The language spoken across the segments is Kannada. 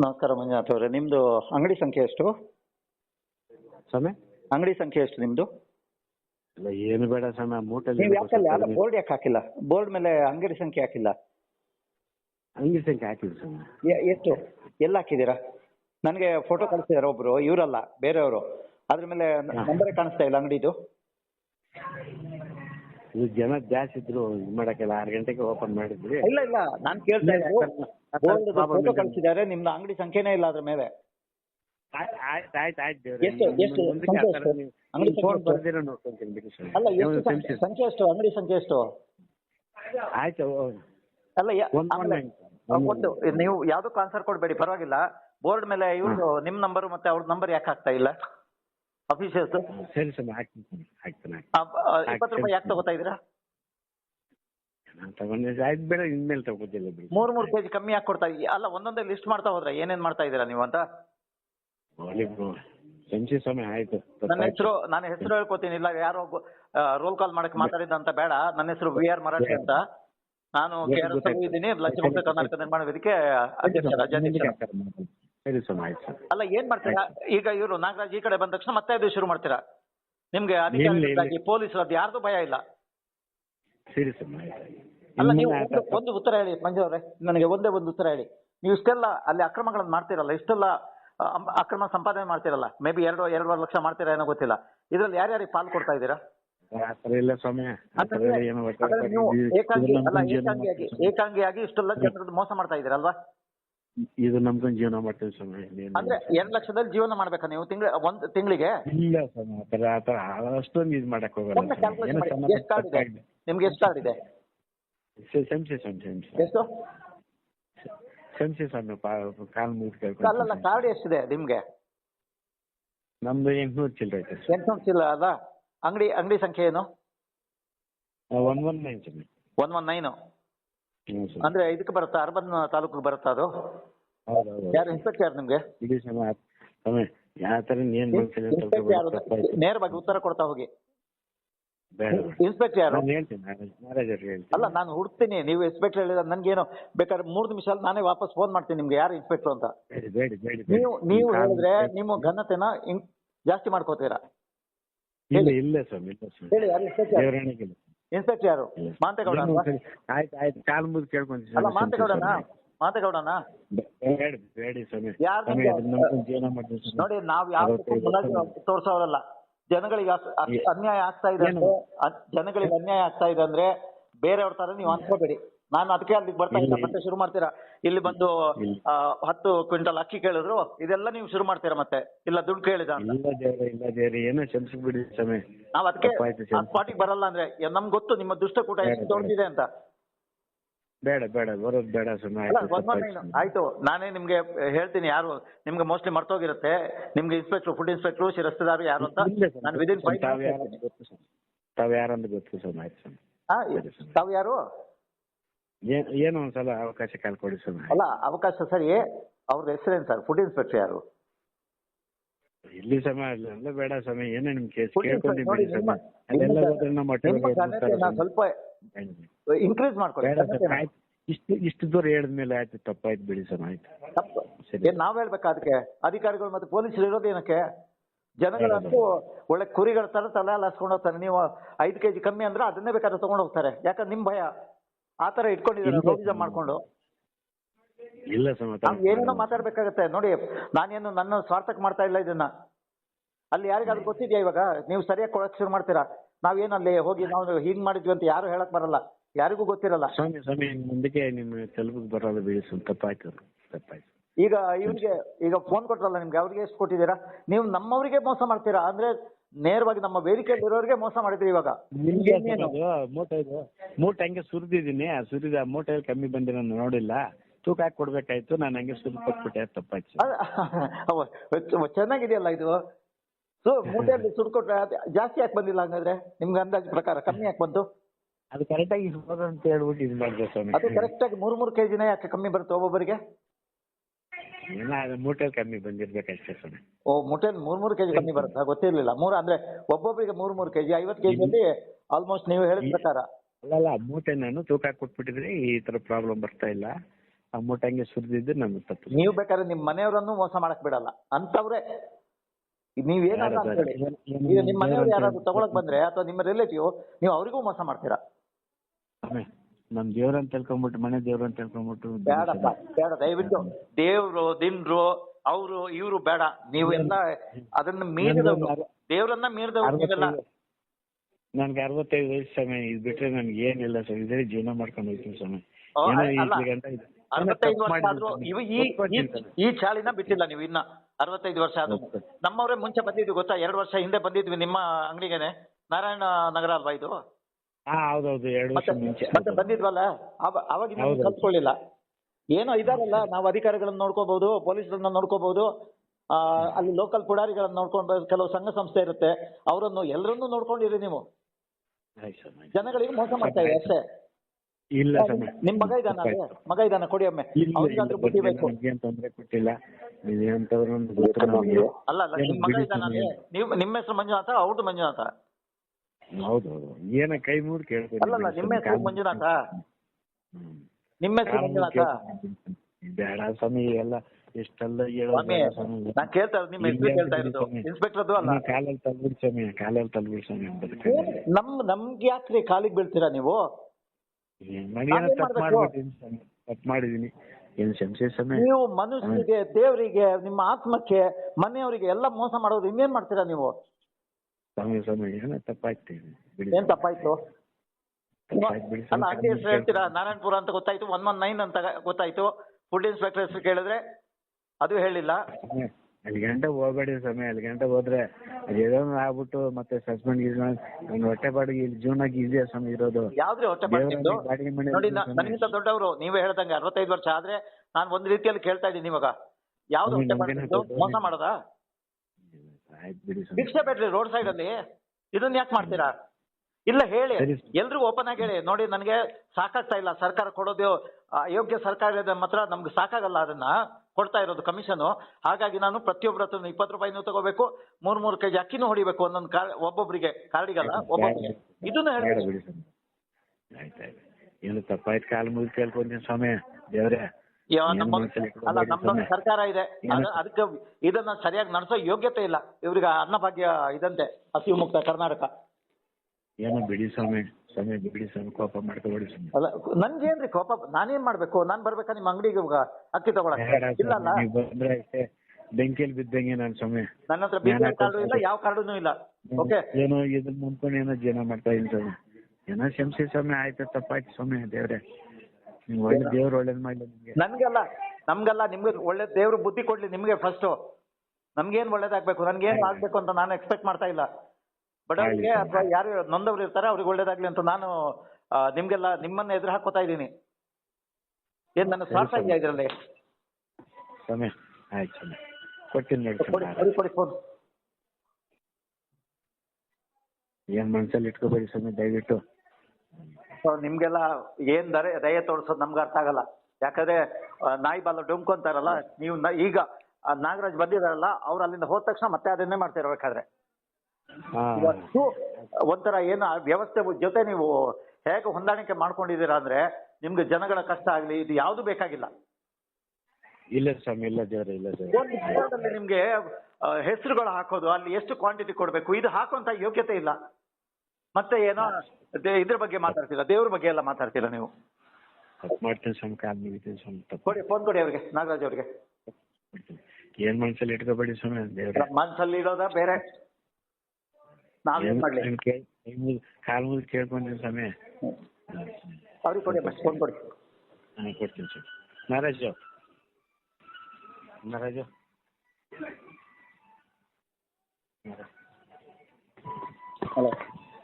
ನಮಸ್ಕಾರ ಮಂಜುನಾಥ್ ಅವರೇ. ನಿಮ್ಮದು ಅಂಗಡಿ ಸಂಖ್ಯೆ ಎಷ್ಟು? ಸ್ವಾಮಿ? ಅಂಗಡಿ ಸಂಖ್ಯೆ ಎಷ್ಟು ನಿಮ್ಮದು ಇಲ್ಲ ಏನು ಬೇಡ ಸ್ವಾಮಿ ಮೂಟಲ್ಲಿ ನೀವು ಯಾಕಲ್ಲ ಅಲ್ಲ ಬೋರ್ಡ್ ಯಾಕೆ ಹಾಕಿಲ್ಲ? ಬೋರ್ಡ್ ಮೇಲೆ ಅಂಗಡಿ ಸಂಖ್ಯೆ ಹಾಕಿಲ್ಲ. ಅಂಗಡಿ ಸಂಖ್ಯೆ ಹಾಕಿಲ್ಲ ಸ್ವಾಮಿ. ಎ- ಎಷ್ಟು? ಎಲ್ಲ ಹಾಕಿದ್ದೀರಾ? ನನಗೆ ಫೋಟೋ ಕಳಿಸಿದಾರೆ ಒಬ್ರು ಇವರಲ್ಲ ಬೇರೆಯವರು. ಅದ್ರ ಮೇಲೆ ನಂಬರ್ ಕಾಣಿಸ್ತಾ ಇಲ್ಲ ಅಂಗಡಿದು. ಇದು ಜನ ಜಾಸ್ತಿ ಇದ್ರು ಇದು ಮಾಡಕ್ಕೆಲ್ಲ ಆರು ಗಂಟೆಗೆ ಓಪನ್ ಮಾಡಿದ್ವಿ. ಇಲ್ಲ ಇಲ್ಲ ನಾನು ಕೇಳ್ತಾ ಇದ್ದು ಬೋರ್ಡ್ ಫೋಟೋ. ಕಳಿಸಿದ್ದಾರೆ ನಿಮ್ದು ಅಂಗಡಿ ಸಂಖ್ಯೆನೇ ಇಲ್ಲ ಅದ್ರ ಮೇಲೆ. ಆಯ್ತು ಆಯ್ತು ಆಯ್ತು ಆಯ್ತು ಎಷ್ಟು ಎಷ್ಟು? ಮುಂದಕ್ಕೆ ಆ ಸಂಖ್ಯೆ ಎಷ್ಟು? ಅಂಗಡಿ ಫೋನ್? ನೋಡ್ಕೊಂತೀನಿ ಬಿಡಿ ಅಲ್ಲ ಎಷ್ಟು ಸಂಖ್ಯೆ- ಎಷ್ಟು? ಅಂಗಡಿ ಸಂಖ್ಯೆ ಎಷ್ಟು? ಆಯ್ತು ಅಲ್ಲ ಒಂದು ನೀವು ಯಾವ್ದಕ್ಕೂ ಆನ್ಸರ್ ಕೊಡ್ಬೇಡಿ ಪರವಾಗಿಲ್ಲ. ಬೋರ್ಡ್ ಮೇಲೆ ಇವ್ರು ನಿಮ್ ನಂಬರ್ ಮತ್ತೆ ಅವ್ರ ನಂಬರ್ ಯಾಕೆ ಆಗ್ತಾ ಇಲ್ಲ? ಅಫಿಷಿಯಲ್ಸ್ ಸರಿ ಇಪ್ಪತ್ತು ರೂಪಾಯಿ ಯಾಕೆ ತಗೋತಾ ಇದ್ದೀರಾ? ನಾನು ತಗೊಂಡಿದ್ದೆ ಆಯ್ತು ಬೇಡ ಇನ್ಮೇಲೆ ತಗೋತಿಲ್ಲ ಬಿಡಿ ಮೂರ್ ಮೂರ್ ಕೆಜಿ ಕಮ್ಮಿ ಹಾಕಿ ಕೊಡ್ತಾ ಅಲ್ಲ ಒಂದೊಂದೇ ಲಿಸ್ಟ್ ಮಾಡ್ತಾ ಹೋದ್ರೆ ಏನೇನ್ ಮಾಡ್ತಾ ಇದ್ದೀರಾ ನೀವು ಅಂತ? ಹೋಗ್ಲಿ ಬ್ರೋ ಕ್ಷಮಿಸಿ ಸ್ವಾಮಿ ಆಯ್ತು. ನನ್ನ ಹೆಸರು ನಾನು ಹೆಸರು ಹೇಳ್ಕೊತೀನಿ. ಇಲ್ಲ ಯಾರೋ ರೋಲ್ ಕಾಲ್ ಮಾಡಕ್ ಮಾತಾಡಿದ್ದ ಅಂತ ಬೇಡ. ನನ್ನ ಹೆಸರು ವಿ ಆರ್ ಮರಾಠಿ ಅಂತ. ನಾನು ಕೆ ಆರ್ ಇದ್ದೀನಿ ಕರ್ನಾಟಕ ನಿರ್ಮಾಣ ವೇದಿಕೆ ಅಧ್ಯಕ್ಷ ರಾಜ್ಯಾಧ್ಯಕ್ಷ. ಸರಿ ಸ್ವಾಮಿ ಆಯ್ತು. ಸರ್ ಅಲ್ಲ ಏನ್ ಮಾಡ್ತೀರಾ? ಈಗ ಇವರು ನಾಗರಾಜ್ ಈ ಕಡೆ ಬಂದ ತಕ್ಷಣ ಮತ್ತೆ ಅದು ಶುರು ಮಾಡ್ತೀರಾ? ನಿಮ್ಗೆ ಅಧಿಕಾರಿ. ಪೊಲೀಸರು ಅದು ಯಾರ್ದು ಭಯ ಇಲ್ಲ? ಸರಿ ಸ್ವಾಮಿ ಅಲ್ಲ ನೀವು ಒಂದು- ಒಂದು ಉತ್ತರ ಹೇಳಿ ಮಂಜು ಅವರೇ. ನನಗೆ ಒಂದೇ ಒಂದು ಉತ್ತರ ಹೇಳಿ. ನೀವು ಇಷ್ಟೆಲ್ಲ ಅಲ್ಲಿ ಅಕ್ರಮಗಳನ್ನು ಮಾಡ್ತಿರಲ್ಲ ಇಷ್ಟೆಲ್ಲ ಆ, ಅಮ್- ಅಕ್ರಮ ಸಂಪಾದನೆ ಮಾಡ್ತಿರಲ್ಲ ಮೇ ಬಿ ಎರಡು ಎರಡೂವರೆ ಲಕ್ಷ ಮಾಡ್ತೀರಾ ಏನೋ ಗೊತ್ತಿಲ್ಲ. ಇದ್ರಲ್ಲಿ ಯಾರ್ಯಾರಿಗೆ ಪಾಲ್ ಕೊಡ್ತಾ ಇದ್ದೀರಾ? ಆ ಥರ ಇಲ್ಲ ಸ್ವಾಮಿ. ಆ ಥರ ಅಂದ್ರೆ- ಏನೋ ಒಟ್ಟ ನೀವು ಏಕಾಂಗಿ ಇದು ಅಲ್ಲ ನಮ್ಗೊಂದು ಏಕಾಂಗಿಯಾಗಿ ಏಕಾಂಗಿಯಾಗಿ ಇಷ್ಟೆಲ್ಲ ಜನರದ್ದು ಮೋಸ ಮಾಡ್ತಾ ಇದ್ದೀರಲ್ವಾ. ಇದು ನಮ್ಗೊಂದು ಜೀವನ ಮಾಡ್ತೀವಿ ಸ್ವಾಮಿ. ಇನ್ನೇನು ಅಂದ್ರೆ ಎರಡ್ ಲಕ್ಷದಲ್ಲಿ ಜೀವನ ಮಾಡ್ಬೇಕಾ ನೀವು? ತಿಂಗಳ ಒಂದ್ ತಿಂಗಳಿಗೆ? ಇಲ್ಲ ಸ್ವಾಮಿ ಆತರ ಅಷ್ಟೊಂದು ಇದು ಮಾಡಕ್ ಹೋಗಲ್ಲ ಒಮ್ಮೆ ಸ್ವಾಮಿ. ಕ್ಯಾಲ್ಕುಲೇಟ್ ಏನೋ ಮಾಡಿ. ಎಷ್ಟು ಕಾರ್ಡ್ ಇದೆ ತಪ್ಪಾಗಿದೆ. ನಿಮ್ಗೆ ಎಷ್ಟು ಕಾರ್ಡ್ ಇದೆ ಸ್ವಾಮಿ ಕ್ಷಮಿಸಿ. ಎಷ್ಟು? ಕ್ಷಮಿಸಿ ಸ್ವಾಮಿ ಪಾ- ಕಾಲ್ ಮುಗಿದು ಅಲ್ಲಲ್ಲ ಕೇಳ್ಕೊಂಡು ಕಾರ್ಡ್ ಎಷ್ಟಿದೆ ನಿಮ್ಗೆ? ನಮ್ದು ಎಂಟ್ನೂರು ಚಿಲ್ಲರೆ ಐತೆ ಎಂಟ್ನೂರು ಅದ? ಅಂಗಡಿ ಅಂಗಡಿ ಸಂಖ್ಯೆ ಏನು? ಒನ್ ಒನ್ ನೈನ್ ಸ್ವಾಮಿ. One one nine? ಹ್ಞೂ ಅಂದ್ರೆ ಇದಕ್ಕೆ ಬರುತ್ತಾ ಅರ್ಬನ್ ತಾಲೂಕಿಗೆ ಬರುತ್ತಾ ಅದು? ಯಾರು ಇನ್ಸ್ಪೆಕ್ಟರ್ ಯಾರು ನಿಮ್ಗೆ? ಇಡೀ ಸ್ವಾಮಿ ಆ- ಸ್ವಾಮಿ ಯಾವ ಥರ ಏನು ಮಾಡ್ತೀನಿ ಅಂತ ಸ್ವಲ್ಪ ಇನ್ಸ್ಪೆಕ್ಟರ್ ಯಾರು ತಪ್ಪಾಯ್ತು. ನೇರವಾಗಿ ಉತ್ತರ ಕೊಡ್ತಾ ಹೋಗಿ. ಬೇಡ ಬೇಡ. ಇನ್ಸ್ಪೆಕ್ಟರ್ ಯಾರು? ನಾನು ಹೇಳ್ತೀನಿ ಮ್ಯಾನೇಜರ್ ಹೇಳ್ತೀನಿ. ಅಲ್ಲ ನಾನು ಹುಡುಕ್ತೀನಿ ನೀವು ಇನ್ಸ್ಪೆಕ್ಟರ್ ಹೇಳಿದ ನನ್ಗೇನು ಬೇಕಾದ್ರೆ ಮೂರು ನಿಮಿಷ ನಾನೇ ವಾಪಸ್ ಫೋನ್ ಮಾಡ್ತೀನಿ ನಿಮ್ಗೆ ಯಾರು ಇನ್ಸ್ಪೆಕ್ಟರ್ ಅಂತ. ಬೇಡಿ ಬೇಡಿ ಬೇಡಿ ಬೇಡಿ. ನೀವು ನೀವು ಕಾಲ್ ಹೇಳಿದ್ರೆ ನಿಮ್ಮ ಘನತೆನ ಇನ್- ಜಾಸ್ತಿ ಮಾಡ್ಕೋತೀರಾ? ಇಲ್ಲ ಇಲ್ಲ ಸ್ವಾಮಿ ಇಲ್ಲ ಸ್ವಾಮಿ. ಹೇಳಿ ಯಾರು ಇನ್ಸ್ಪೆಕ್ಟರ್ ಯಾರು ದೇವರಾಣಿಗಿಲ್ಲ ಇನ್ಸ್ಪೆಕ್ಟರ್ ಯಾರು? ಮಾಂತೇಗೌಡ ಅಲ್ವಾ? ಆಯ್ತು ಆಯ್ತು ಕಾಲ್ ಮುಗಿದು ಕೇಳ್ಕೊಂತೀನಿ ಅಲ್ಲ ಮಾಂತೇಗೌಡನಾ. ಮಾಂತೇಗೌಡನಾ ಬೇಡಿ ಬೇಡಿ ಸ್ವಾಮಿ. ಯಾರು ಸ್ವಾಮಿ ನಿಮ್ಗೆ- ಅದನ್ನ ನಂಬ್ಕೊಂಡು ಜೀವನ ಮಾಡ್ತೀನಿ ಸ್ವಾಮಿ. ನೋಡಿ ನಾವ್ ಮುಲಾಜಿ ವರ್ಷ. ತೋರ್ಸೋರಲ್ಲ. ಜನಗಳಿಗೆ ಅಸ್- ಅಸ್- ಏ- ಅನ್ಯಾಯ ಆಗ್ತಾ ಇದೆ ಏನು? ಅಂದ್ರೆ ಅದ್- ಜನಗಳಿಗೆ ಅನ್ಯಾಯ ಆಗ್ತಾ ಇದೆ ಅಂದ್ರೆ ಬೇರೆಯವ್ರ ತರ ನೀವು ಅನ್ಕೋಬೇಡಿ. ನಾನು ಅದಕ್ಕೆ ಅಲ್ಲಿಗೆ ಬರ್ತಾ ಇಲ್ಲ ಇಲ್ಲ, ಮತ್ತೆ ಶುರು ಮಾಡ್ತೀರಾ? ಇಲ್ಲಿ ಬಂದು ಇಲ್ಲ. ಆ, ಹತ್ತು ಕ್ವಿಂಟಲ್ ಅಕ್ಕಿ ಕೇಳಿದ್ರು. ಇದೆಲ್ಲ ನೀವು ಶುರು ಮಾಡ್ತೀರಾ ಮತ್ತೆ? ಇಲ್ಲ ದುಡ್ಡು ಕೇಳಿದ ಅಂತ. ಇಲ್ಲ ದೇವ್ರೆ ಇಲ್ಲ ದೇವ್ರೆ. ಏನೋ ಕ್ಷಮಿಸ್ಬಿಡಿ ಸ್ವಾಮಿ. ನಾವ್ ಅದಕ್ಕೆ ತಪ್ಪಾಯ್ತು ಆ ಸ್ವಾಮಿ. ಸ್ಪಾಟಿಗೆ ಬರಲ್ಲ ಅಂದ್ರೆ ನಮ್ಗೆ ಗೊತ್ತು ನಿಮ್ಮ ದುಷ್ಟಕೂಟ ಎಷ್ಟು ಬೇಡ, ದೊಡ್ಡದಿದೆ ಅಂತ. ಬೇಡ ಬೇಡ ಬರೋದು ಬೇಡ ಆಯ್ತು ನಾನೇ ನಿಮ್ಗೆ ಹೇಳ್ತೀನಿ ಯಾರು ನಿಮ್ಗೆ ಮೋಸ್ಟ್ಲಿ ಮರ್ತೋಗಿರುತ್ತೆ ನಿಮ್ಗೆ ಇನ್ಸ್ಪೆಕ್ಟರ್ ಫುಡ್ ಇನ್ಸ್ಪೆಕ್ಟರ್ ಶಿರಸ್ತೆದಾರು ಯಾರು ಅಂತ ನಾನು ವಿದಿನ್ ತಾವ್ ಯಾರಂತ ಗೊತ್ತು ಸ್ವಾಮಿ ಆಯ್ತು. ತಾವು ಯಾರು? ಏನು ಒಂದ್ಸಲ ಅವಕಾಶ ಕಳ್ಕೊಡಿ ಸರ್ ಅಲ್ಲ ಅವಕಾಶ ಸರಿ ಅವ್ರದ್ದು ಹೆಸರೇನು ಸರ್ ಫುಡ್ ಇನ್ಸ್ಪೆಕ್ಟರ್ ಯಾರು? ಇಲ್ಲಿ ಸಮಯ ಬೇಡ ಸಮಯ ಏನೇ ನಿಮ್ ಕೇಸ್ ಕೇಳ್ಕೊಂಡು. ಸ್ವಲ್ಪ ಇನ್ಕ್ರೀಸ್ ಮಾಡ್ಕೊಳ್ಳಿ ಇಷ್ಟು ಇಷ್ಟು ದೂರ ಹೇಳಿದ್ಮೇಲೆ ಆಯ್ತು ತಪ್ಪಾಯ್ತು ಬಿಡಿ ಸರ್ ಆಯ್ತು. ತಪ್ಪು. ಏನ್ ನಾವ್ ಹೇಳ್ಬೇಕ ಅದಕ್ಕೆ? ಅಧಿಕಾರಿಗಳು ಮತ್ತೆ ಪೊಲೀಸರು ಇರೋದು ಏನಕ್ಕೆ? ಜನಗಳಂತೂ ಒಳ್ಳೆ ಕುರಿಗಳ ತರ ತಲೆ ಹಸ್ಕೊಂಡು ಹೋಗ್ತಾರೆ. ನೀವು ಐದು ಕೆಜಿ ಕಮ್ಮಿ ಅಂದ್ರೆ ಅದನ್ನೇ ಬೇಕಾದ್ರೆ ತಗೊಂಡು ಹೋಗ್ತಾರೆ. ಯಾಕಂದ್ರೆ ನಿಮ್ ಭಯ. ಆತರ ತರ ಇಟ್ಕೊಂಡಿದ್ದಾರೆ. ಮಾಡ್ಕೊಂಡು? ಇಲ್ಲ ಸರ್ ಏನೇನೋ ಮಾತಾಡ್ಬೇಕಾಗತ್ತೆ. ನೋಡಿ ನಾನೇನು ನನ್ನ ಸ್ವಾರ್ಥಕ್ಕೆ ಮಾಡ್ತಾ ಇಲ್ಲ ಇದನ್ನ. ಅಲ್ಲಿ ಯಾರಿಗಾದ್ರೂ ಗೊತ್ತಿದ್ಯಾ ಇವಾಗ? ನೀವು ಸರಿಯಾಗಿ ಕೊಡಕ್ ಶುರು ಮಾಡ್ತೀರಾ? ನಾವೇನು ಅಲ್ಲಿ ಹೋಗಿ ನಾವು ಹಿಂಗ್ ಮಾಡಿದ್ವಿ ಅಂತ ಯಾರು ಹೇಳಕ್ ಬರಲ್ಲ ಯಾರಿಗೂ ಗೊತ್ತಿರಲ್ಲ ಸ್ವಾಮಿ ಸ್ವಾಮಿ ಇನ್ನು ಮುಂದಕ್ಕೆ ನಿಮ್ಮ ತೆಲುಗು ಬರೋದು ಬಿಡಿ ಸ್ವಾಮಿ ತಪ್ಪಾಯ್ತು ತಪ್ಪಾಯ್ತು ಈಗ ಇವ್ರಿಗೆ ಈಗ ಫೋನ್ ಕೊಟ್ರಲ್ಲ ನಿಮ್ಗೆ ಅವ್ರಿಗೆ ಎಷ್ಟು ಕೊಟ್ಟಿದ್ದೀರಾ ನೀವು ನಮ್ಮವರಿಗೆ ಮೋಸ ಮಾಡ್ತೀರಾ ಅಂದ್ರೆ ನೇರವಾಗಿ ನಮ್ಮ ವೇದಿಕೆಯಲ್ಲಿ ಇರೋರಿಗೆ ಮೋಸ ಮಾಡಿದ್ರಿ ಇವಾಗ ನಿಮ್ಗೆ? ಮೂಟೆ ಮೂಟೆ ಹಂಗೆ ಸುರಿದಿದ್ದೀನಿ ಆ ಸುರಿದ ಮೂಟೆಯಲ್ಲಿ ಕಮ್ಮಿ ಬಂದಿ ನಾನು ನೋಡಿಲ್ಲ ತೂಕ ಹಾಕಿ ಕೊಡ್ಬೇಕಾಯ್ತು ನಾನು ಹಂಗೆ ಸುರಿದು ಕೊಟ್ಬಿಟ್ಟೆ ತಪ್ಪಾಯ್ತು ಚೆನ್ನಾಗಿದೆಯಲ್ಲ ಇದು ಸೊ ಮೂಟೆಯಲ್ಲಿ ಸುಡ್ಕೊಟ್ರೆ ಜಾಸ್ತಿ ಯಾಕೆ ಬಂದಿಲ್ಲ ಹಂಗಾದ್ರೆ? ನಿಮ್ಗೆ ಅಂದಾಜು ಪ್ರಕಾರ ಕಮ್ಮಿ ಯಾಕೆ ಬಂತು? ಅದು ಕರೆಕ್ಟಾಗಿ ಇರ್ಬೋದು ಅಂತ ಹೇಳ್ಬಿಟ್ಟು ಇದು ಮಾಡಿದೆ ಸ್ವಾಮಿ. ಅದು ಕರೆಕ್ಟ್ ಆಗಿ ಮೂರ್ ಕೆ ಜಿನ ಯಾಕೆ ಕಮ್ಮಿ ಬರುತ್ತೆ ಒಬ್ಬೊಬ್ಬರಿಗೆ? ಇಲ್ಲ ಅದು ಮೂಟೆಯಲ್ಲಿ ಕಮ್ಮಿ ಬಂದಿರ್ಬೇಕಷ್ಟೇ ಸ್ವಾಮಿ. ಓ ಮೂಟೆಲ್ ಮೂರ್ ಮೂರು ಕೆಜಿ ಕಮ್ಮಿ ಬರುತ್ತಾ? ಗೊತ್ತಿರ್ಲಿಲ್ಲ. ಮೂರು ಅಂದ್ರೆ ಒಬ್ಬೊಬ್ಬರಿಗೆ ಮೂರ್ ಮೂರು ಕೆಜಿ ಐವತ್ತು ಕೆಜಿಯಲ್ಲಿ ಆಲ್ಮೋಸ್ಟ್ ನೀವು ಹೇಳಿದ ಪ್ರಕಾರ. ಅಲ್ಲಲ್ಲ ಮೂಟೆ ನಾನು ತೂಕ ಕೊಟ್ಬಿಟ್ಟಿದ್ರೆ ಈ ತರ ಪ್ರಾಬ್ಲಮ್ ಬರ್ತಾ ಇಲ್ಲ. ಅಮೌಂಟ್ ಹಂಗೆ ಸುರಿದಿದ್ದು ನಮ್ಗೆ ತಪ್ಪು ನೀವು ಬೇಕಾದ್ರೆ ನಿಮ್ ಮನೆಯವರನ್ನು ಮೋಸ ಮಾಡಕ್ ಬಿಡಲ್ಲ. ಅಂತವ್ರೆ ನೀವ್ ಈಗ ನಿಮ್ ಮನೆಯವ್ರು ಯಾರಾದ್ರೂ ತಗೊಳಕ್ ಬಂದ್ರೆ ಅಥವಾ ನಿಮ್ಮ ರಿಲೇಟಿವ್ ನೀವು ಅವರಿಗೂ ಮೋಸ ಮಾಡ್ತೀರಾ? ನಮ್ ದೇವ್ರ ಅಂತ ತಿಳ್ಕೊಂಬಿಟ್ಟು ಮನೆ ದೇವ್ರ ಅಂತ ತಿಳ್ಕೊಂಬಿಟ್ಟು ಬೇಡಪ್ಪ ಬೇಡ ದಯವಿಟ್ಟು. ದೇವ್ರು ದಿನ್ರು ಅವ್ರು ಇವ್ರು ಬೇಡ. ನೀವು ಎಲ್ಲ ಅದನ್ನ ಮೀರಿದವ್ರು ದೇವ್ರನ್ನ ಮೀರಿದವ್ರು ನೀವೆಲ್ಲ ನನ್ಗೆ ಅರವತ್ತೈದು ವಯಸ್ಸು ಸಮಯ ಇದು ಬಿಟ್ರೆ ನನ್ಗೆ ಏನಿಲ್ಲ ಸರ್ ಇದ್ರೆ ಜೀವನ ಮಾಡ್ಕೊಂಡು ಹೋಗ್ತೀನಿ ಸ್ವಾಮಿ. ಏನೋ ಗಂಟ. ಏನೋ ಅರವತ್ತೈದು. ಈ ಸ್ವಾಮಿ. ಈ ಚಾಳಿನ ಬಿಟ್ಟಿಲ್ಲ ನೀವು ಇನ್ನ. ಅರವತ್ತೈದು ವರ್ಷ ಆದ. ನಮ್ಮವರೇ ಮುಂಚೆ ಬಂದಿದ್ವಿ ಗೊತ್ತಾ? ಎರಡು ವರ್ಷ ಹಿಂದೆ ಬಂದಿದ್ವಿ ನಿಮ್ಮ ಅಂಗಡಿಗೆನೆ. ನಾರಾಯಣ ನಗರ ಅಲ್ವಾ ಇದು? ಹಾ ಹೌದೌದು. ಎರಡು ವರ್ಷ ಮತ್ತೆ ಮುಂಚೆ. ಮತ್ತೆ ಬಂದಿದ್ವಲ್ಲ? ಅವ- ಅವಾಗ. ಕಲ್ತ್ಕೊಳ್ಳಿಲ್ಲ. ಏನೋ ಇದಾರಲ್ಲ ನಾವು ಅಧಿಕಾರಿಗಳನ್ನ ನೋಡ್ಕೋಬಹುದು ಪೊಲೀಸರನ್ನ ನೋಡ್ಕೋಬಹುದು. ಅಲ್ಲಿ ಲೋಕಲ್ ಪುಡಾರಿಗಳನ್ನ ನೋಡ್ಕೊಂಡು ಕೆಲವು ಸಂಘ ಸಂಸ್ಥೆ ಇರುತ್ತೆ. ಅವರನ್ನು ಎಲ್ಲರನ್ನೂ ನೋಡ್ಕೊಂಡಿರಿ ನೀವು. ಜನಗಳಿಗೆ ಮೋಸ ಮಾಡ್ತಾ ಇದೆ ಅಷ್ಟೇ. ಇಲ್ಲ ನಿಮ್ ಮಗ ಇದಾನ ಅಲ್ಲಿ? ಮಗ ಇದಾನ ಕೊಡಿ ಒಮ್ಮೆ. ನಮ್ಗೇನ್ ತೊಂದ್ರೆ ಕೊಟ್ಟಿಲ್ಲ. ನೀವೇಂತವ್ರು ಅಲ್ಲ ಅಲ್ಲ ಏನು ನಿಮ್ ಮಗ ಇದಾನೆ ಅಲ್ಲಿ? ನೀವು ನಿಮ್ಮ ಹೆಸರು ಮಂಜುನಾಥ ಅವ್ರದ್ದು ಮಂಜುನಾಥ? ಹೌದು ಹೌದು ಏನ ಕೈ ಮುಗಿದು ಕೇಳ್ತೀನಿ ಅಲ್ಲ ನಿಮ್ಮ ಹೆಸರು ಮಂಜುನಾಥ? ನಿಮ್ಮ ಹೆಸರು ಮಂಜುನಾಥ. ಬೇಡ ಸ್ವಾಮಿ ಎಲ್ಲ ಎಷ್ಟೆಲ್ಲ ಹೇಳೋದು ನಾನ್ ಕೇಳ್ತಾ ನಿಮ್ಮ ಹೆಸರು ಕೇಳ್ತಾ ಇರೋದು. ಸ್ವಾಮಿ. ಇನ್ಸ್ಪೆಕ್ಟರ್ದು ಅಲ್ಲ. ನೀವು ಕಾಲಲ್ಲಿ ತಲ್ಬಿಡಿ ಸ್ವಾಮಿ ಕಾಲಲ್ಲಿ ತಲ್ಬಿಡಿ ಸ್ವಾಮಿ ಬದುಕಂಗೆ. ನಮ್ ನಮ್ಗೆ ಯಾಕ್ರಿ ಕಾಲಿಗೆ ಬೀಳ್ತೀರಾ ನೀವು? ತಪ್ಪು? ಸ್ವಾಮಿ ತಪ್ಪು ಏನ್ ಸ್ವಾಮಿ ನೀವು ಮನುಷ್ಯರಿಗೆ ದೇವರಿಗೆ ನಿಮ್ಮ ಆತ್ಮಕ್ಕೆ ಮನೆಯವರಿಗೆ ಎಲ್ಲ ಮೋಸ ಮಾಡೋದು ಇನ್ನೇನ್ ಮಾಡ್ತೀರಾ ನೀವು? ಸ್ವಾಮಿ ಸ್ವಾಮಿ ಏನೋ ತಪ್ಪಾಯ್ತು ಬಿಡಿ. ಏನ್ ತಪ್ಪಾಯ್ತು? ತಪ್ಪಾಯ್ತು ಬಿಡಿ. ಅಲ್ಲ ಸ್ವಾಮಿ. ಅಂಗಡಿ ಹೆಸರು ಹೇಳ್ತೀರಾ? ನಾರಾಯಣಪುರ ಅಂತ ಗೊತ್ತಾಯ್ತು. ಒನ್ ಒನ್ ನೈನ್ ಅಂತ ಗೊತ್ತಾಯ್ತು. ಫುಡ್ ಇನ್ಸ್ಪೆಕ್ಟರ್ ಹೆಸರು ಕೇಳಿದ್ರೆ ಅದು ಹೇಳಿಲ್ಲ. ಸ್ವಾಮಿ, ಅಲ್ಲಿ ಗಂಟೆಗ್ ಹೋಗ್ಬೇಡಿ ಸ್ವಾಮಿ ಅಲ್ಲಿ ಗಂಟೆಗ್ ಹೋದ್ರೆ ಅದೇನೋ ಆಗ್ಬಿಟ್ಟು ಮತ್ತೆ ಸಸ್ಪೆಂಡ್ ನನ್ನ ಹೊಟ್ಟೆ ಬಾಡಿಗೆ ಇಲ್ಲಿ ಜೀವನಾಗಿ ಇದೆಯಾ ಸ್ವಾಮಿ ಇರೋದು. ಯಾವ್ದ್ರಿ ಹೊಟ್ಟೆ ನಿಮ್ದು ಬಾಡಿಗೆ ಮನೆ ನೋಡಿ ನ-. ನನಗಿಂತ ದೊಡ್ಡವರು ನೀವೇ ಹೇಳ್ದಂಗೆ ಅರವತ್ತೈದು ವರ್ಷ ಆದ್ರೆ ನಾನು ಒಂದ್ ರೀತಿಯಲ್ಲಿ ಕೇಳ್ತಾ ಇದ್ದೀನಿ ಇವಾಗ. ಯಾವ್ದು ಹೊಟ್ಟೆ ಬಾಡಿಗೆ ಮೋಸ ಮಾಡೋದಾ? ಆಯ್ತು ಬಿಡಿ ಸ್ವಾಮಿ. ಭಿಕ್ಷೆ ಬೇಡ್ರಿ ರೋಡ್ ಸೈಡ್ ಅಲ್ಲಿ. ಇದನ್ನ ಯಾಕೆ ಮಾಡ್ತೀರಾ? ಇಲ್ಲ ಹೇಳಿ ಸರಿ. ಎಲ್ರಿಗೂ ಓಪನ್ ಆಗಿ ಹೇಳಿ. ನೋಡಿ ನನಗೆ ಸಾಕಾಗ್ತಾ ಇಲ್ಲ. ಸರ್ಕಾರ ಕೊಡೋದು ಅಯೋಗ್ಯ ಸರ್ಕಾರ ಇದೆ ಮಾತ್ರ ನಮ್ಗೆ ಸಾಕಾಗಲ್ಲ ಅದನ್ನ. ಕೊಡ್ತಾ ಇರೋದು ಕಮಿಷನ್. ಹಾಗಾಗಿ ನಾನು ಪ್ರತಿಯೊಬ್ಬರ ಹತ್ರ ಇಪ್ಪತ್ತು ರೂಪಾಯಿನೂ ತಗೋಬೇಕು ಮೂರ್ ಮೂರು ಕೆಜಿ ಅಕ್ಕಿನೂ ಹೊಡಿಬೇಕು ಒಂದೊಂದು ಕಾರ್ ಒಬ್ಬೊಬ್ರಿಗೆ ಕಾರ್ಡಿಗಲ್ಲ ಇದನ್ನ ಇದನ್ನು ಏನು ತಪ್ಪಾಯ್ತು ಕಾಲು ಮುಗಿದು ಕೇಳ್ಕೊಂತೀನಿ ಸ್ವಾಮಿ. ದೇವ್ರೆ ಅಲ್ಲ ನಮ್ದೊಂದು ಸರ್ಕಾರ ಇದೆ? ಅದಕ್ಕೆ ಇದನ್ನ ಸರಿಯಾಗಿ ನಡೆಸೋ ಯೋಗ್ಯತೆ ಇಲ್ಲ. ಇವ್ರಿಗೆ ಅನ್ನಭಾಗ್ಯ ಇದಂತೆ ಹಸಿವು ಮುಕ್ತ ಕರ್ನಾಟಕ. ಏನೋ ಬಿಡಿ ಸ್ವಾಮಿ ಸ್ವಾಮಿ ಬಿಡಿ ಸ್ವಾಮಿ ಕೋಪ ಮಾಡ್ಕೋಬೇಡಿ ಸ್ವಾಮಿ. ಅಲ್ಲ ನನ್ಗೇನ್ರಿ ಕೋಪ? ನಾನೇನ್ ಮಾಡ್ಬೇಕು? ನಾನ್ ಬರ್ಬೇಕಾ ನಿಮ್ ಅಂಗಡಿಗೆ ಅಕ್ಕಿ ತಗೊಳಕ್? ಬೆಂಕಿಲ್ ಇಲ್ಲ ಅಲ್ಲ? ನೀವ್ ಬಂದ್ರೆ ಅಷ್ಟೇ. ಬೆಂಕಿಯಲ್ಲಿ ಬಿದ್ದಂಗೆ ನಾನು ಸ್ವಾಮಿ. ನನ್ನ ಹತ್ರ ಕಾರ್ಡು ಇಲ್ಲ ಯಾವ ಕಾರ್ಡುನು ಇಲ್ಲ. ಓಕೆ? ಏನೋ ಇದನ್ನ ನಂಬ್ಕೊಂಡು ಏನೋ ಜೀವನ ಮಾಡ್ತಾ ಇದ್ದೀನಿ ಸ್ವಾಮಿ. ಏನೋ ಶಂಸಿ ಸ್ವಾಮಿ ಆಯ್ತು ತಪ್ಪಾಯ್ತು ಸ್ವಾಮಿ ದೇವ್ರೆ. ನೀವು ಒಳ್ಳೆ ದೇವ್ರು ಒಳ್ಳೇದ್ ಮಾಡಿ ನಿಮ್ಗೆ. ನನ್ಗಲ್ಲ ನಮ್ಗಲ್ಲ ನಿಮ್ಗೆ ಒಳ್ಳೆ ದೇವ್ರು ಬುದ್ಧಿ ಕೊಡ್ಲಿ ನಿಮ್ಗೆ ಫಸ್ಟ್ ನಮ್ಗೇನ್ ಒಳ್ಳೇದಾಗ್ಬೇಕು? ನನ್ಗೇನ್ ಆಗ್ಬೇಕು ಅಂತ ನಾನು ಎಕ್ಸ್ಪೆಕ್ಟ್ ಮಾಡ್ತಾ ಇಲ್ಲ. ಬಡವರಿಗೆ ಅವ್ರಿಗೆ ಅಥವಾ ಯಾರು ನೊಂದವ್ರು ಇರ್ತಾರೆ ಅವ್ರಿಗೆ ಒಳ್ಳೇದಾಗ್ಲಿ ಅಂತ ನಾನು ಆ, ನಿಮ್ಗೆಲ್ಲ ನಿಮ್ಮನ್ನ ಎದುರು ಹಾಕೋತಾ ಇದ್ದೀನಿ. ಏನ್ ನನ್ನ ಸ್ವಾರ್ಥ ಇದೆಯಾ ಇದರಲ್ಲಿ ಸ್ವಾಮಿ ಆಯ್ತು ಸ್ವಾಮಿ. ಕೊಡ್ತೀನಿ ನೋಡಿ ಕೊಡಿ ಸ್ವಾಮಿ ಕೊಡಿ ಕೊಡಿ ಫೋನ್. ಏನ್ ಮನ್ಸಲ್ಲಿ ಇಟ್ಕೋಬೇಡಿ ಸ್ವಾಮಿ ದಯವಿಟ್ಟು. ಸೊ ನಿಮ್ಗೆಲ್ಲ ಏನ್ ದರೆ ದಯ ತೋರಿಸೋದು ನಮ್ಗೆ ಅರ್ಥ ಆಗಲ್ಲ. ಯಾಕಂದ್ರೆ ಆ, ನಾಯಿ ಬಾಲ ಡೊಂಕೊಂತಾರಲ್ಲ ನೀವು ನ- ಈಗ ಆ, ನಾಗರಾಜ್ ಬಂದಿದಾರಲ್ಲ ಅವ್ರು ಅಲ್ಲಿಂದ ಹೋದ ತಕ್ಷಣ ಮತ್ತೆ ಅದನ್ನೇ ಮಾಡ್ತಿರ್ಬೇಕಾದ್ರೆ ಇವತ್ತು ಒಂಥರ ಏನು ಆ ವ್ಯವಸ್ಥೆ ಜೊತೆ ನೀವು ಹೇಗೆ ಹೊಂದಾಣಿಕೆ ಮಾಡ್ಕೊಂಡಿದ್ದೀರಾ ಅಂದ್ರೆ ನಿಮ್ಗೆ ಜನಗಳ ಕಷ್ಟ ಆಗ್ಲಿ ಇದು ಯಾವ್ದು ಬೇಕಾಗಿಲ್ಲ. ಇಲ್ಲ ಸ್ವಾಮಿ ಇಲ್ಲ ದೇವ್ರೆ ಇಲ್ಲ ದೇವ್ರೆ. ಒಂದು ನಿಮ್ಗೆ ಆ, ಹೆಸರುಗಳು ಹಾಕೋದು ಅಲ್ಲಿ ಎಷ್ಟು ಕ್ವಾಂಟಿಟಿ ಕೊಡ್ಬೇಕು ಇದು ಹಾಕುವಂತ ಯೋಗ್ಯತೆ ಇಲ್ಲ. ಮತ್ತೆ ಏನೋ ದೇ- ಇದ್ರ ಬಗ್ಗೆ ಮಾತಾಡ್ತಿಲ್ಲ ದೇವ್ರ ಬಗ್ಗೆ ಎಲ್ಲ ಮಾತಾಡ್ತಿಲ್ಲ ನೀವು. ತಪ್ಪು ಮಾಡ್ತೀನಿ ಸ್ವಾಮಿ ಕಾಲ್ ಮುಗಿತೀನಿ ಸ್ವಾಮಿ ತಪ್ಪು ಕೊಡಿ ಫೋನ್ ಕೊಡಿ ಅವ್ರಿಗೆ ನಾಗರಾಜ್ ಅವ್ರಿಗೆ. ಮಾಡ್ತೀನಿ. ಏನ್ ಮನ್ಸಲ್ಲಿ ಇಟ್ಕೋಬೇಡಿ ಸ್ವಾಮಿ ದೇವ್ರೆ. ಮನ್ಸಲ್ಲಿ ಇಡೋದ ಬೇರೆ. ನಾವೇನ್ ಮಾಡ್ಲಿ. ಕಾಲ್ ಮುಗಿದು ಸ್ವಾಮಿ. ಅವ್ರಿಗೆ ಕೊಡಿ ಫೋನ್ ಕೊಡಿ. ನಾನು ಕೊಡ್ತೀನಿ ಸ್ವಾಮಿ. ನಾರಾಜು. ನಾರಾಜು. ಹಲೋ.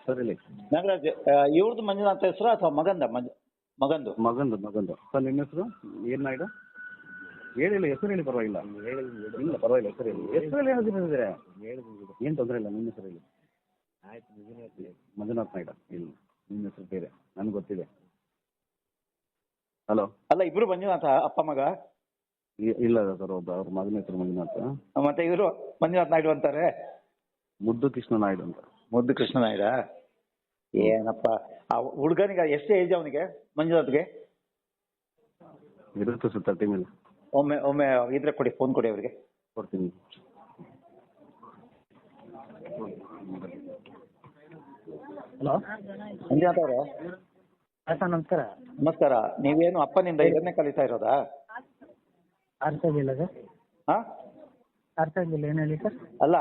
ಸರ್ ಇಲ್ಲಿ ನಾಗರಾಜ್ ಇವ್ರದ್ದು ಮಂಜುನಾಥ ಹೆಸರು ಅಥವಾ ಮಗಂದ? ಮಂಜು ಮಗಂದು. ಮಗಂದು ಮಗಂದು. ಸರ್ ನಿಮ್ಮ ಹೆಸರು? ಏನ್ ನಾಯ್ಡು? ಹೇಳಿಲ್ಲ ಹೆಸರು ಹೇಳಿ ಪರವಾಗಿಲ್ಲ. ಇಲ್ಲ ಪರವಾಗಿಲ್ಲ ಹೆಸರು ಹೇಳಿ. ಹೆಸರು ಹೇಳಿ ಹೇಳಿದ್ರೆ? ಏನು ತೊಂದರೆ ಇಲ್ಲ ನಿಮ್ಮ ಹೆಸರು ಹೇಳಿ ಆಯ್ತು ಮಂಜುನಾಥ್ ಮಂಜುನಾಥ್ ನಾಯ್ಡ ಇಲ್ಲ ನಿಮ್ಮ ಹೆಸರು ಬೇರೆ ನನ್ಗೆ ಗೊತ್ತಿದೆ. ಹಲೋ? ಅಲ್ಲ ಇಬ್ರು ಮಂಜುನಾಥ ಅಪ್ಪ ಮಗ? ಇಲ್ಲ ಸರ್ ಒಬ್ಬ ಅವ್ರ ಮಗನ ಹೆಸರು ಮಂಜುನಾಥ. ಮತ್ತೆ ಇವರು ಮಂಜುನಾಥ್ ನಾಯ್ಡು ಅಂತಾರೆ? ಮುದ್ದು ಕೃಷ್ಣ ನಾಯ್ಡು ಅಂತ. ಮುದ್ದು ಕೃಷ್ಣ ನಾಯ್ಡ? ಏನಪ್ಪ ಆ ಹುಡುಗನಿಗೆ ಎಷ್ಟು ಏಜ್ ಅವನಿಗೆ ಮಂಜುನಾಥ್ಗೆ? ಇರುತ್ತೆ ಸರ್ ತರ್ಟಿ ಮೇಲೆ. ಒಮ್ಮೆ ಒಮ್ಮೆ ಇದ್ರೆ ಕೊಡಿ ಫೋನ್ ಕೊಡಿ ಅವರಿಗೆ. ಕೊಡ್ತೀನಿ. ಹಲೋ? ಮಂಜುನಾಥ್ ಅವರೇ. ಸರ್ ನಮಸ್ಕಾರ. ನಮಸ್ಕಾರ. ನೀವೇನು ಅಪ್ಪನಿಂದ ಇದನ್ನೇ ಕಲಿತಾ ಇರೋದಾ? ಅರ್ಥ ಆಗಿಲ್ಲ ಸರ್. ಹಾ? ಅರ್ಥ ಆಗಿಲ್ಲ ಏನು ಹೇಳಿ ಸರ್? ಅಲ್ಲ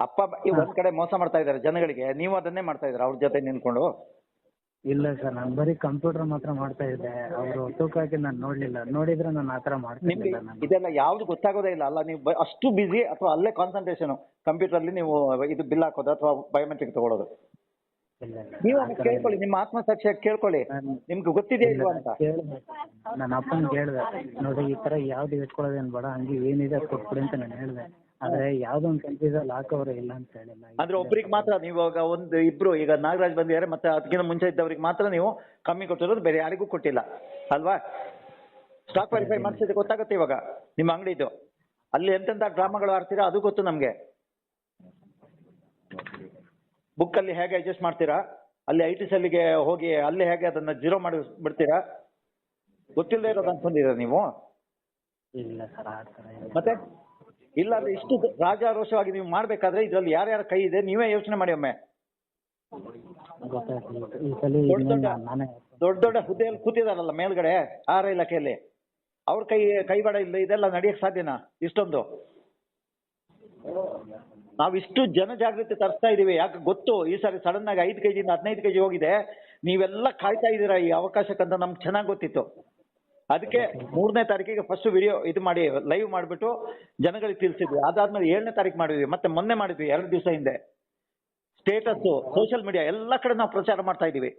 ಅಪ್ಪ ಈ ಒಂದ್ ಕಡೆ ಮೋಸ ಮಾಡ್ತಾ ಇದ್ದಾರೆ ಜನಗಳಿಗೆ. ನೀವು ಅದನ್ನೇ ಮಾಡ್ತಾ ಇದ್ರ ಅವ್ರ ಜೊತೆ ನಿಂತ್ಕೊಂಡು? ಇಲ್ಲ ಸರ್ ನಾನು ಬರೀ ಕಂಪ್ಯೂಟರ್ ಮಾತ್ರ ಮಾಡ್ತಾ ಇದ್ದೆ. ಅವರು ತೂಕ ಹಾಕಿ ನಾನು ನೋಡ್ಲಿಲ್ಲ. ನೋಡಿದ್ರೆ ನಾನು ಆತರ ಮಾಡ್ತೀನಿ ನಿಮ್ಗೆ ನಾನು. ಇದೆಲ್ಲ ಯಾವ್ದು ಗೊತ್ತಾಗೋದೇ ಇಲ್ಲ. ಅಲ್ಲ ನೀವು ಬ- ಅಷ್ಟು ಬಿಸಿ ಅಥವಾ ಅಲ್ಲೇ ಕಾನ್ಸಂಟ್ರೇಷನ್ ಕಂಪ್ಯೂಟರ್ ಅಲ್ಲಿ ನೀವು ಇದು ಬಿಲ್ ಹಾಕೋದು ಅಥವಾ ಬಯೋಮೆಟ್ರಿಕ್ ತಗೊಳ್ಳೋದು ನೀವು ಕೇಳ್ಕೊಳ್ಳಿ ನಿಮ್ಮ ಆತ್ಮಸಾಕ್ಷಿ ಕೇಳ್ಕೊಳ್ಳಿ. ನಿಮ್ಗೆ ಗೊತ್ತಿದೆ ಇಲ್ವಾ ಅಂತ? ನನ್ನ ಅಪ್ಪನ ಕೇಳಿದೆ ನೋಡಿ ಈ ತರ ಯಾವ್ದು ಇಟ್ಕೊಳ್ಳೋದೇನು ಬೇಡ ಹಂಗೆ ಏನಿದೆ ಅದ್ ಕೊಟ್ಬಿಡಿ ಅಂತ ನಾನು ಹೇಳಿದೆ. ಆದ್ರೆ ಯಾವ್ದೊಂದು ಒಂದು ಕನ್ಫ್ಯೂಸಲ್ಲಿ ಹಾಕೋರು ಇಲ್ಲ ಅಂತ ಹೇಳಿಲ್ಲ. ಅಂದ್ರೆ ಒಬ್ರಿಗೆ ಮಾತ್ರ ನೀವು ಇವಾಗ ಒಂದು ಇಬ್ರು ಈಗ ನಾಗರಾಜ್ ಬಂದಿದ್ದಾರೆ ಮತ್ತೆ ಅದಕ್ಕಿಂತ ಮುಂಚೆ ಇದ್ದವ್ರಿಗೆ ಮಾತ್ರ ನೀವು ಕಮ್ಮಿ ಕೊಟ್ಟಿರೋದು ಬೇರೆ ಯಾರಿಗೂ ಕೊಟ್ಟಿಲ್ಲ. ಅಲ್ವಾ? ಸ್ಟಾಕ್ ವೆರಿಫೈ ಮಾಡಿಸಿದ್ರೆ ಗೊತ್ತಾಗುತ್ತೆ ಇವಾಗ ನಿಮ್ಮ ಅಂಗಡಿದು. ಅಲ್ಲಿ ಎಂತೆಂತ ಡ್ರಾಮಾಗಳು ಆಡ್ತೀರಾ ಅದು ಗೊತ್ತು ನಮಗೆ. ಬುಕ್ ಅಲ್ಲಿ ಹೇಗೆ ಅಡ್ಜಸ್ಟ್ ಮಾಡ್ತೀರಾ? ಅಲ್ಲಿ ಐ ಟಿ ಸೆಲ್ಗೆ ಹೋಗಿ ಅಲ್ಲಿ ಹೇಗೆ ಅದನ್ನ ಜೀರೋ ಮಾಡಿ ಬಿಡ್ತೀರಾ? ಗೊತ್ತಿಲ್ಲದೆ ಇರೋದು ಅನ್ಕೊಂಡಿದ್ದೀರಾ ನೀವು? ಇಲ್ಲ ಸರ್ ಆ ಥರ ಇಲ್ಲ ಮತ್ತೆ? ಇಲ್ಲ ಅಂದ್ರೆ ಇಷ್ಟು ರಾಜಾರೋಷವಾಗಿ ನೀವು ಮಾಡ್ಬೇಕಾದ್ರೆ ಇದ್ರಲ್ಲಿ ಯಾರ್ಯಾರ ಕೈ ಇದೆ ನೀವೇ ಯೋಚನೆ ಮಾಡಿ ಒಮ್ಮೆ. ಗೊತ್ತಾಯ್ತು ಈ ಸಲ ದೊಡ್ಡ ಇನ್ನೇನು ದೊಡ್ಡ ನಾನೇ ದೊಡ್ಡ ದೊಡ್ಡ ಹುದ್ದೆಯಲ್ಲಿ ಕೂತಿದಾರಲ್ಲ ಮೇಲ್ಗಡೆ ಆರ ಇಲಾಖೆಯಲ್ಲಿ. ಅವ್ರ ಕೈ ಕೈವಾಡ ಇಲ್ಲ ಇದೆಲ್ಲ ನಡೆಯಕ್ ಸಾಧ್ಯನಾ ಇಷ್ಟೊಂದು? ನಾವಿಷ್ಟು ಜನಜಾಗೃತಿ ತರಿಸ್ತಾ ಇದೀವಿ. ಯಾಕೆ ಗೊತ್ತು? ಈ ಸಾರಿ ಸಡನ್ ಆಗಿ ಐದು ಕೆಜಿಯಿಂದ ಹದಿನೈದು ಕೆಜಿ ಹೋಗಿದೆ. ನೀವೆಲ್ಲ ಕಾಯ್ತಾ ಇದ್ದೀರಾ ಈ ಅವಕಾಶಕ್ಕಂತ ನಮ್ಗೆ ಚೆನ್ನಾಗಿ ಗೊತ್ತಿತ್ತು. ಅದಕ್ಕೆ ಮೂರನೇ ತಾರೀಕಿಗೆ ಫಸ್ಟ್ ವಿಡಿಯೋ ಇದು ಮಾಡಿ ಲೈವ್ ಮಾಡಿಬಿಟ್ಟು ಜನಗಳಿಗೆ ತಿಳಿಸಿದ್ವಿ. ಅದಾದ್ಮೇಲೆ ಏಳನೇ ತಾರೀಕು ಮಾಡಿದ್ವಿ. ಮತ್ತೆ ಮೊನ್ನೆ ಮಾಡಿದ್ವಿ, ಎರಡು ದಿವಸ ಹಿಂದೆ. ಸ್ಟೇಟಸ್ ಸೋಷಿಯಲ್ ಮೀಡಿಯಾ ಎಲ್ಲ ಕಡೆ ನಾವು ಪ್ರಚಾರ ಮಾಡ್ತಾ ಇದೀವಿ.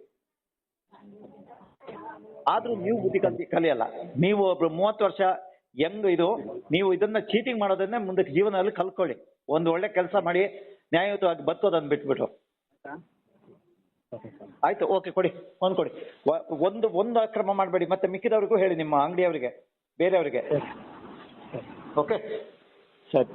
ಆದ್ರೂ ನೀವು ಬುದ್ಧಿ ಕಲಿ ಕಲಿಯಲ್ಲ. ನೀವು ಒಬ್ರು ಮೂವತ್ತು ವರ್ಷ ಹೆಂಗ್ ಇದು? ನೀವು ಇದನ್ನ ಚೀಟಿಂಗ್ ಮಾಡೋದನ್ನೇ ಮುಂದಕ್ಕೆ ಜೀವನದಲ್ಲಿ ಕಲ್ಕೊಳ್ಳಿ ಒಂದು ಒಳ್ಳೆ ಕೆಲಸ ಮಾಡಿ ನ್ಯಾಯಯುತವಾಗಿ ಬದುಕೋದನ್ನ ಬಿಟ್ಬಿಟ್ಟು. ಆಯ್ತು ಓಕೆ ಕೊಡಿ ಒಂದು ಕೊಡಿ. ಒಂದು ಒಂದು ಅಕ್ರಮ ಮಾಡಬೇಡಿ. ಮತ್ತೆ ಮಿಕ್ಕಿದವ್ರಿಗೂ ಹೇಳಿ ನಿಮ್ಮ ಅಂಗಡಿಯವರಿಗೆ ಬೇರೆಯವರಿಗೆ. ಓಕೆ ಸರಿ.